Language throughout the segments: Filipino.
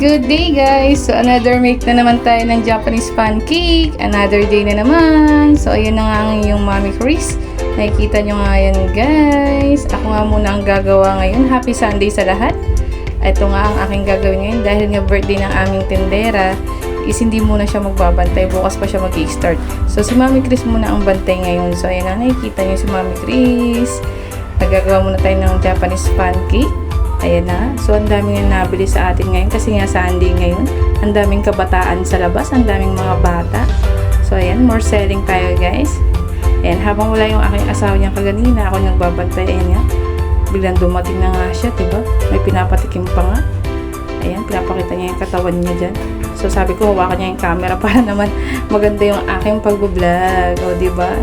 good day guys! So another make na naman tayo ng Japanese pancake. Another day na naman. So ayun na nga ang yung Mami Chris. Nakikita nyo nga yan guys. Ako nga muna ang gagawa ngayon. Happy Sunday sa lahat. Ito nga ang aking gagawin ngayon dahil nga birthday ng aming tendera is hindi muna siya magbabantay. Bukas pa siya mag-start. So si Mami Chris muna ang bantay ngayon. So ayan na nakikita nyo si Mami Chris. Nagagawa muna tayo ng Japanese pancake. Ayan na. So, ang daming na nabili sa atin ngayon kasi nga Sunday ngayon. Ang daming kabataan sa labas. Ang daming mga bata. So, ayan. More selling tayo, guys. Ayan. Habang wala yung aking asawa niya kaganina, ako nagbabantay. Ayan nga. Biglang dumating na nga siya, diba? May pinapatikim pa nga. Ayan. Pinapakita niya yung katawan niya dyan. So, sabi ko, hawakan niya yung camera para naman maganda yung aking pag-vlog. O, diba?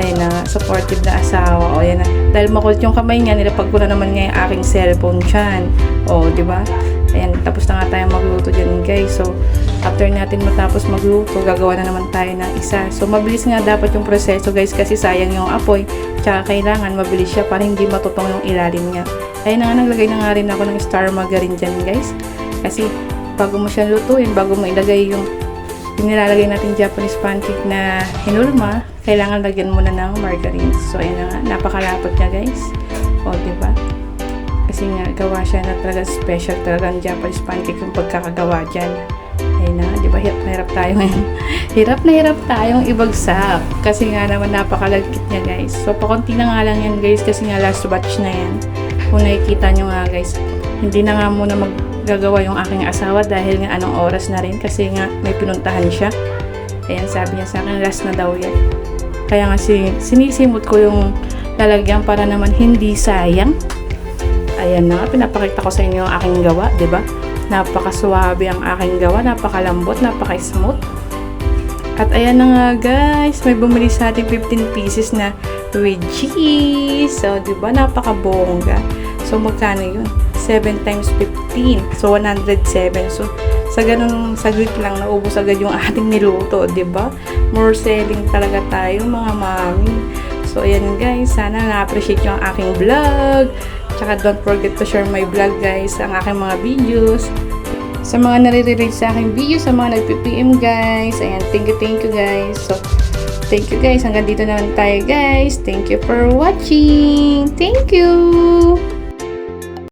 Ayun na, supportive na asawa. O, yan na. Dahil makulit yung kamay niya, nilapag ko na naman nga yung aking cellphone dyan. O, di ba? Ayan, tapos na nga tayo magluto dyan, guys. So, after natin matapos magluto, gagawa na naman tayo ng isa. So, mabilis nga dapat yung proseso, guys, kasi sayang yung apoy. Tsaka kailangan mabilis siya para hindi matutong yung ilalim niya. Ayun na nga, naglagay na nga rin ako ng star margarine dyan, guys. Kasi, bago mo siya lutuin, bago mo ilagay yung yung nilalagay natin Japanese pancake na hinulma, kailangan lagyan mo na ng margarine. So, ayun na nga. Napakalapot niya, guys. O, ba? Kasi nga, gawa siya na talaga special talaga ang Japanese pancake yung pagkakagawa dyan. Ayun na, di ba? Hirap na hirap tayo ngayon. hirap na hirap tayong ibagsak. Kasi nga naman, napakalagkit niya, guys. So, pakunti na nga lang yan, guys. Kasi nga, last batch na yan. Kung nakikita nyo nga, guys. Hindi na nga muna mag gagawa yung aking asawa dahil nga anong oras na rin kasi nga may pinuntahan siya. Ayan, sabi niya sa akin, last na daw yan. Kaya nga si, sinisimot ko yung lalagyan para naman hindi sayang. Ayan na nga, pinapakita ko sa inyo ang aking gawa, ba? Napakaswabe ang aking gawa, napakalambot, napaka-smooth. At ayan na nga guys, may bumili sa ating 15 pieces na with. So, di ba? Napakabongga. So, magkano yun? 7 times 15. So, 107. So, sa ganun saglit lang, naubos agad yung ating niluto, ba? More selling talaga tayo, mga mami. So, ayan guys. Sana na-appreciate nyo ang aking vlog. Tsaka, don't forget to share my vlog, guys. Ang aking mga videos. Sa mga nare-relate sa aking video, sa mga nag-PPM, guys. Ayan, thank you, thank you, guys. So, thank you, guys. Hanggang dito na lang tayo, guys. Thank you for watching. Thank you!